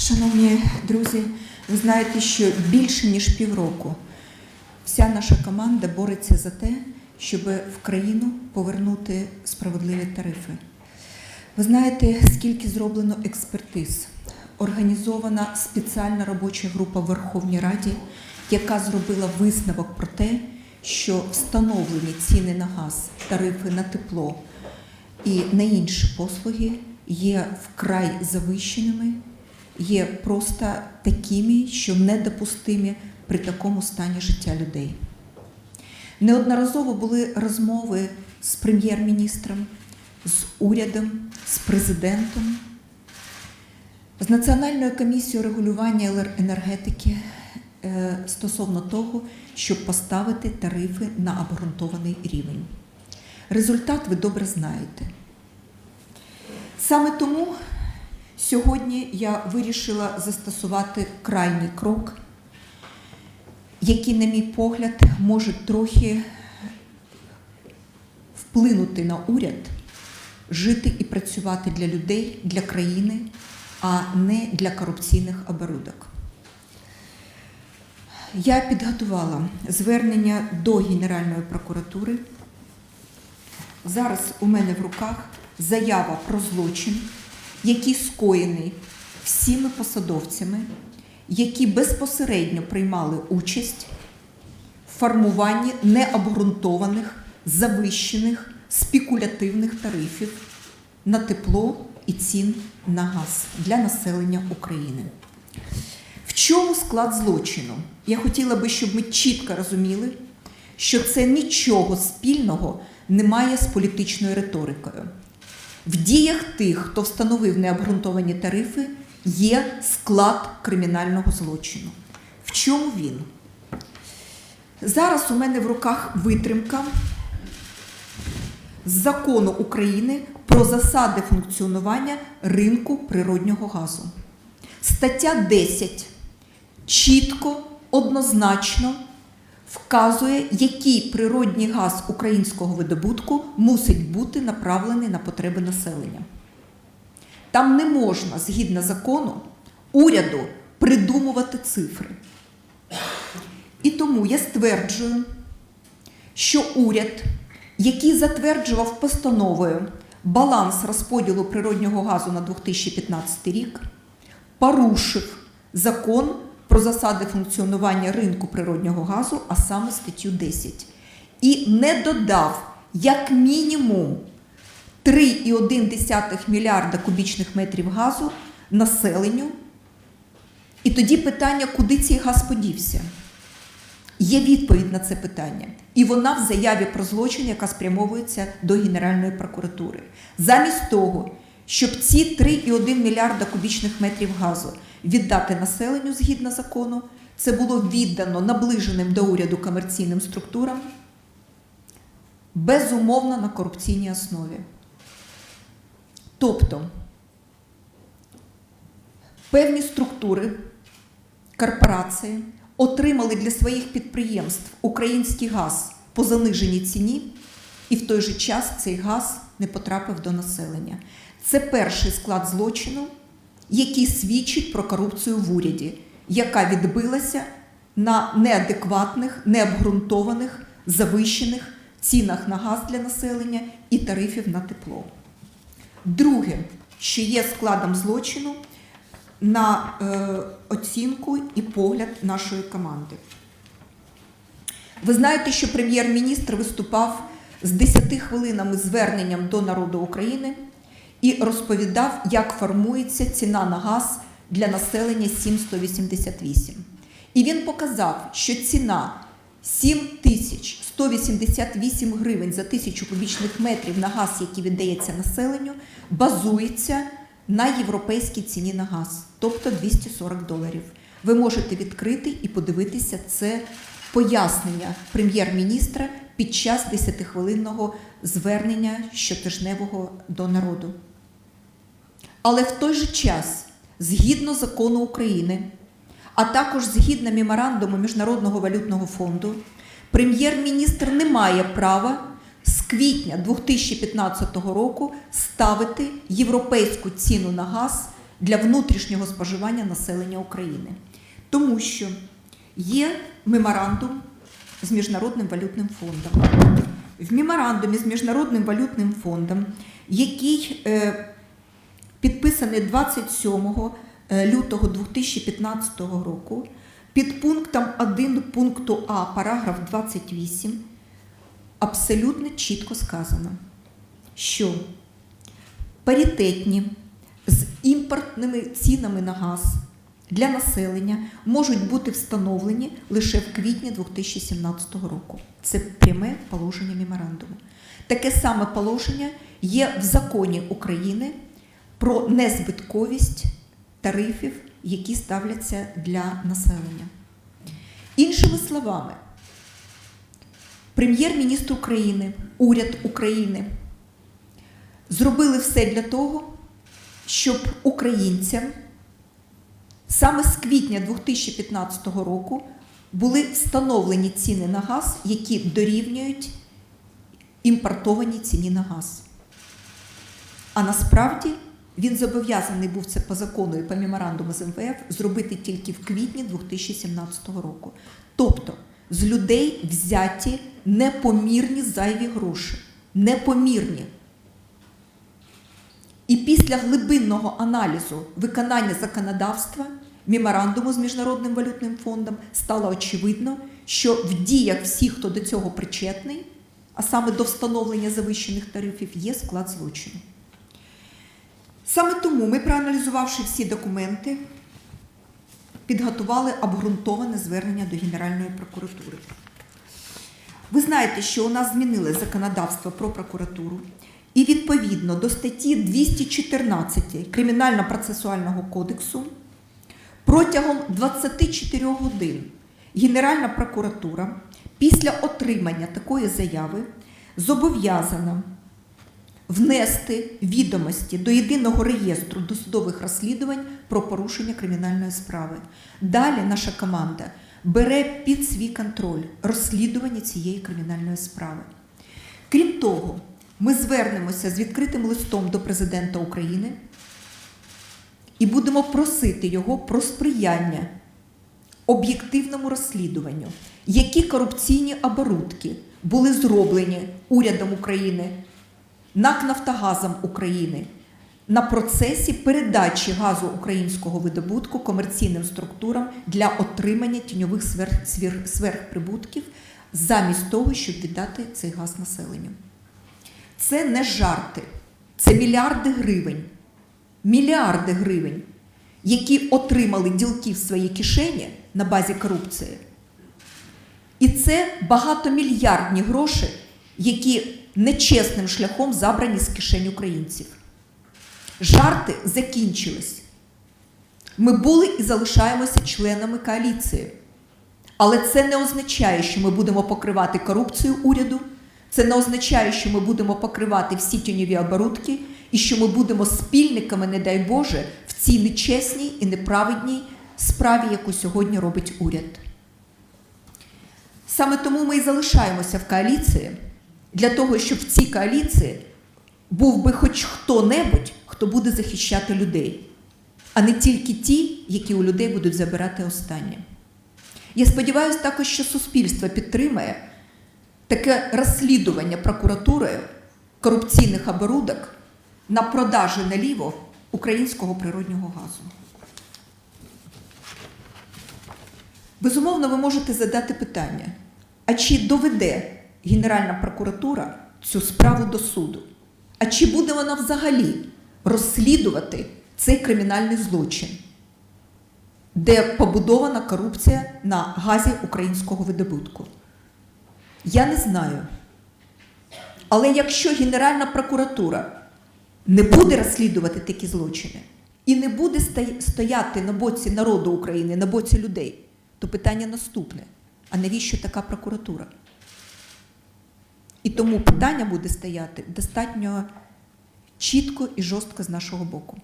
Шановні друзі, ви знаєте, що більше ніж півроку вся наша команда бореться за те, щоб в країну повернути справедливі тарифи. Ви знаєте, скільки зроблено експертиз? Організована спеціальна робоча група в Верховній Раді, яка зробила висновок про те, що встановлені ціни на газ, тарифи на тепло і на інші послуги є вкрай завищеними, є просто такими, що недопустимі при такому стані життя людей. Неодноразово були розмови з прем'єр-міністром, з урядом, з президентом, з Національною комісією регулювання енергетики е, стосовно того, щоб поставити тарифи на обґрунтований рівень. Результат ви добре знаєте. Саме тому сьогодні я вирішила застосувати крайній крок, який, на мій погляд, може трохи вплинути на уряд, жити і працювати для людей, для країни, а не для корупційних оборудок. Я підготувала звернення до Генеральної прокуратури. Зараз у мене в руках заява про злочин, який скоєний всіми посадовцями, які безпосередньо приймали участь в формуванні необґрунтованих, завищених, спекулятивних тарифів на тепло і цін на газ для населення України. В чому склад злочину? Я хотіла би, щоб ми чітко розуміли, що це нічого спільного немає з політичною риторикою. В діях тих, хто встановив необґрунтовані тарифи, є склад кримінального злочину. В чому він? Зараз у мене в руках витримка з закону України про засади функціонування ринку природнього газу. Стаття 10 чітко, однозначно вказує, який природній газ українського видобутку мусить бути направлений на потреби населення. Там не можна, згідно закону, уряду придумувати цифри. І тому я стверджую, що уряд, який затверджував постановою баланс розподілу природнього газу на 2015 рік, порушив закон про засади функціонування ринку природнього газу, а саме статтю 10, і не додав як мінімум 3,1 мільярда кубічних метрів газу населенню. І тоді питання, куди цей газ подівся? Є відповідь на це питання, і вона в заяві про злочин, яка спрямовується до Генеральної прокуратури. Замість того, щоб ці 3,1 мільярда кубічних метрів газу віддати населенню згідно закону, це було віддано наближеним до уряду комерційним структурам, безумовно на корупційній основі. Тобто певні структури, корпорації отримали для своїх підприємств український газ по заниженій ціні, і в той же час цей газ не потрапив до населення. Це перший склад злочину, який свідчить про корупцію в уряді, яка відбилася на неадекватних, необґрунтованих, завищених цінах на газ для населення і тарифів на тепло. Друге, що є складом злочину на е, оцінку і погляд нашої команди. Ви знаєте, що прем'єр-міністр виступав з 10 хвилинами зверненням до народу України і розповідав, як формується ціна на газ для населення 7,188. І він показав, що ціна 7188 гривень за тисячу кубічних метрів на газ, який віддається населенню, базується на європейській ціні на газ, тобто 240 доларів. Ви можете відкрити і подивитися це пояснення прем'єр-міністра під час 10-хвилинного звернення щотижневого до народу. Але в той же час, згідно закону України, а також згідно меморандуму Міжнародного валютного фонду, прем'єр-міністр не має права з квітня 2015 року ставити європейську ціну на газ для внутрішнього споживання населення України. Тому що є меморандум з Міжнародним валютним фондом. В меморандумі з Міжнародним валютним фондом, який е, підписаний 27 е, лютого 2015 року, під пунктом 1 пункту А, параграф 28, абсолютно чітко сказано, що паритетні з імпортними цінами на газ для населення можуть бути встановлені лише в квітні 2017 року. Це пряме положення меморандуму. Таке саме положення є в законі України про незбитковість тарифів, які ставляться для населення. Іншими словами, прем'єр-міністр України, уряд України зробили все для того, щоб українцям саме з квітня 2015 року були встановлені ціни на газ, які дорівнюють імпортованій ціні на газ. А насправді він зобов'язаний був це по закону і по меморандуму з МВФ зробити тільки в квітні 2017 року. Тобто з людей взяті непомірні зайві гроші. Непомірні. І після глибинного аналізу виконання законодавства меморандуму з Міжнародним валютним фондом стало очевидно, що в діях всіх, хто до цього причетний, а саме до встановлення завищених тарифів, є склад злочину. Саме тому ми, проаналізувавши всі документи, підготували обґрунтоване звернення до Генеральної прокуратури. Ви знаєте, що у нас змінили законодавство про прокуратуру, і відповідно до статті 214 Кримінально-процесуального кодексу протягом 24 годин Генеральна прокуратура після отримання такої заяви зобов'язана внести відомості до єдиного реєстру досудових розслідувань про порушення кримінальної справи. Далі наша команда бере під свій контроль розслідування цієї кримінальної справи. Крім того, ми звернемося з відкритим листом до президента України і будемо просити його про сприяння об'єктивному розслідуванню, які корупційні оборудки були зроблені урядом України, НАК Нафтогазом України на процесі передачі газу українського видобутку комерційним структурам для отримання тіньових сверх, сверх, сверхприбутків замість того, щоб віддати цей газ населенню. Це не жарти, це мільярди гривень. Мільярди гривень, які отримали ділки в своїй кишені на базі корупції. І це багатомільярдні гроші, які нечесним шляхом забрані з кишень українців. Жарти закінчились. Ми були і залишаємося членами коаліції. Але це не означає, що ми будемо покривати корупцію уряду. Це не означає, що ми будемо покривати всі тіньові оборудки і що ми будемо спільниками, не дай Боже, в цій нечесній і неправедній справі, яку сьогодні робить уряд. Саме тому ми і залишаємося в коаліції для того, щоб в цій коаліції був би хоч хто-небудь, хто буде захищати людей, а не тільки ті, які у людей будуть забирати останнє. Я сподіваюся також, що суспільство підтримає таке розслідування прокуратури корупційних оборудок на продажі наліво українського природнього газу. Безумовно, ви можете задати питання: а чи доведе Генеральна прокуратура цю справу до суду? А чи буде вона взагалі розслідувати цей кримінальний злочин, де побудована корупція на газі українського видобутку? Я не знаю. Але якщо Генеральна прокуратура не буде розслідувати такі злочини і не буде стояти на боці народу України, на боці людей, то питання наступне: а навіщо така прокуратура? І тому питання буде стояти достатньо чітко і жорстко з нашого боку.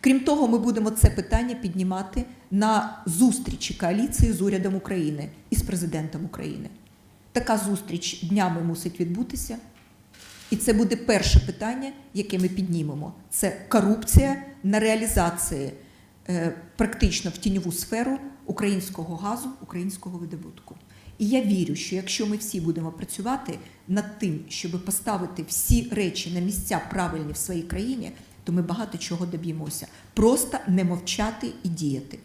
Крім того, ми будемо це питання піднімати на зустрічі коаліції з урядом України і з президентом України. Така зустріч днями мусить відбутися. І це буде перше питання, яке ми піднімемо. Це корупція на реалізації е, практично в тіньову сферу українського газу, українського видобутку. І я вірю, що якщо ми всі будемо працювати над тим, щоб поставити всі речі на місця правильні в своїй країні, то ми багато чого доб'ємося. Просто не мовчати і діяти.